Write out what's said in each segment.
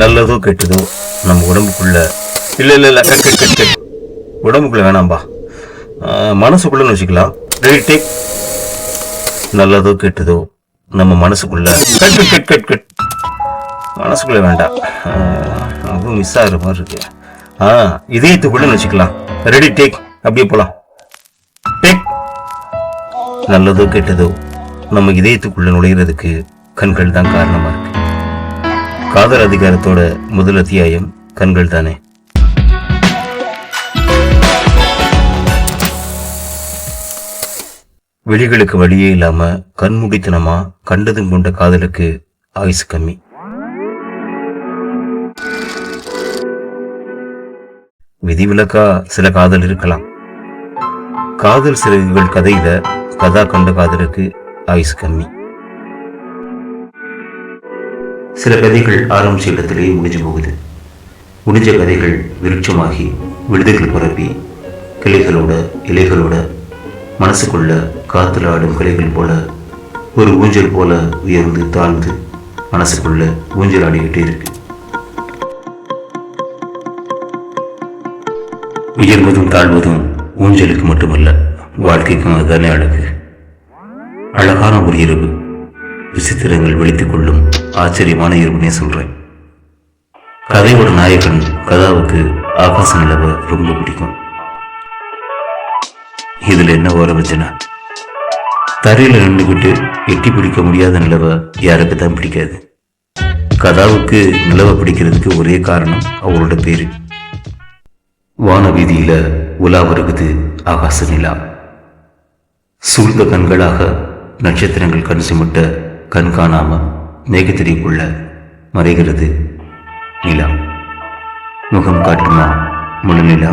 நல்லதோ கெட்டதோ நம்ம உடம்புக்குள்ள இல்லை இல்லை இல்லை கட் கட் கட் கட். உடம்புக்குள்ள வேணாம்பா. மனசுக்குள்ளன்னு வச்சுக்கலாம். ரெடி டேக் நல்லதோ கெட்டதோ நம்ம மனசுக்குள்ள cut cut cut cut cut. மனசுக்குள்ள வேண்டாம். அதுவும் மிஸ் ஆகுற மாதிரி இருக்கு. ஆ இதயத்துக்குள்ளன்னு வச்சுக்கலாம். ரெடி டேக் அப்படியே போலாம். டேக் நல்லதோ கெட்டதோ நம்ம இதயத்துக்குள்ள நுழையிறதுக்கு கண்கள் தான் காரணமா இருக்கு. காதல் அதிகாரத்தோட முதல் அத்தியாயம் கண்கள் தானே. விழிகளுக்கு வழியே இல்லாம கண்முடித்தனமா கண்டதும் கொண்ட காதலுக்கு ஆயுசு கம்மி. விதிவிலக்கா சில காதல் இருக்கலாம். காதல் சிறகுகள் கதையில கதா கண்ட காதலுக்கு ஆயுசு கம்மி. சில கதைகள் ஆரம்பிச்ச இடத்திலேயே முடிஞ்சு போகுது. முடிஞ்ச கதைகள் விருட்சமாகி விடுதல்கள் பரப்பி கிளைகளோட இலைகளோட மனசுக்குள்ள காத்துல ஆடும் கிளைகள் போல ஒரு ஊஞ்சல் போல உயர்ந்து தாழ்ந்து மனசுக்குள்ள ஊஞ்சல் ஆடிக்கிட்டே இருக்கு. உயர்வதும் தாழ்வதும் ஊஞ்சலுக்கு மட்டுமல்ல வாழ்க்கைக்கும் அதுதானே அழகு. அழகான ஒரு இரவு விசித்திரங்கள் விழித்துக் கொள்ளும் ஆச்சரியமான இரவுனே சொல்றேன். கதையோட நாயகன் கதாவுக்கு ஆகாச நிலவை ரொம்ப பிடிக்கும். இதுல என்ன ஓர வச்சுனா தரையில நின்றுகிட்டு எட்டி பிடிக்க முடியாத நிலவை யாருக்கு தான் பிடிக்காது. கதாவுக்கு நிலவை பிடிக்கிறதுக்கு ஒரே காரணம் அவரோட பேரு. வான வீதியில உலா வருகுது ஆகாச நிலா. சூழ்ந்த கண்களாக நட்சத்திரங்கள் கண் சிமிட்ட கண் காணாம மேகத்திரிக்குள்ள மறைகிறது. நிலா. முகம் காட்டுமா முழு நிலா?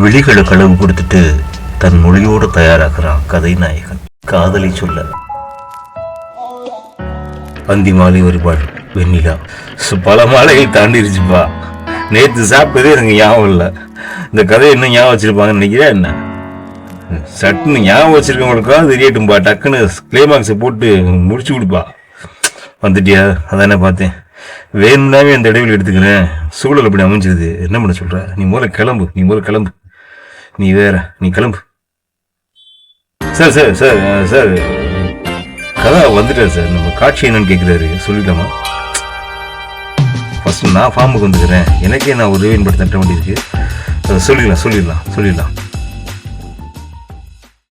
விழிகளை களவு கொடுத்துட்டு தன் மொழியோடு தயாராகிறான் கதை நாயகன் காதலை சொல்ல. அந்தி மாலை வழிபாடு வெண்ணிலா. சு- பல மாலைகள் தாண்டிருச்சுப்பா. நேத்து சாப்பிட்டதே எனக்கு ஞாபகம் இல்லை. இந்த கதையை இன்னும் ஞாபகம் வச்சிருப்பாங்கன்னு நினைக்கிறேன் என்ன? சட்டுன்னு ஞாபகம் வச்சிருக்கவங்களுக்கா தெரியட்டும்பா டக்குன்னு கிளைமாக்ஸை போட்டு முடிச்சு கொடுப்பா. வந்துட்டியா? அதானே பார்த்தேன். வேணும்னாவே அந்த இடைவெளி எடுத்துக்கிறேன். சூழல் அப்படி அமைஞ்சிருது. என்ன பண்ண சொல்கிற நீ முதல்ல கிளம்பு. நீ முதல்ல கிளம்பு. நீ வேற. நீ கிளம்பு. Sir sir sir sir. கதா வந்துட்டார் சார். நம்ம காட்சி என்னன்னு கேட்குறாரு சொல்லிட்டோமா? ஃபஸ்ட்டு நான் ஃபார்முக்கு வந்துக்கிறேன். எனக்கே நான் ஒரு ரிவைன் படுத்த வேண்டியிருக்கு. சொல்லிடலாம் சொல்லிடலாம் சொல்லிடலாம்.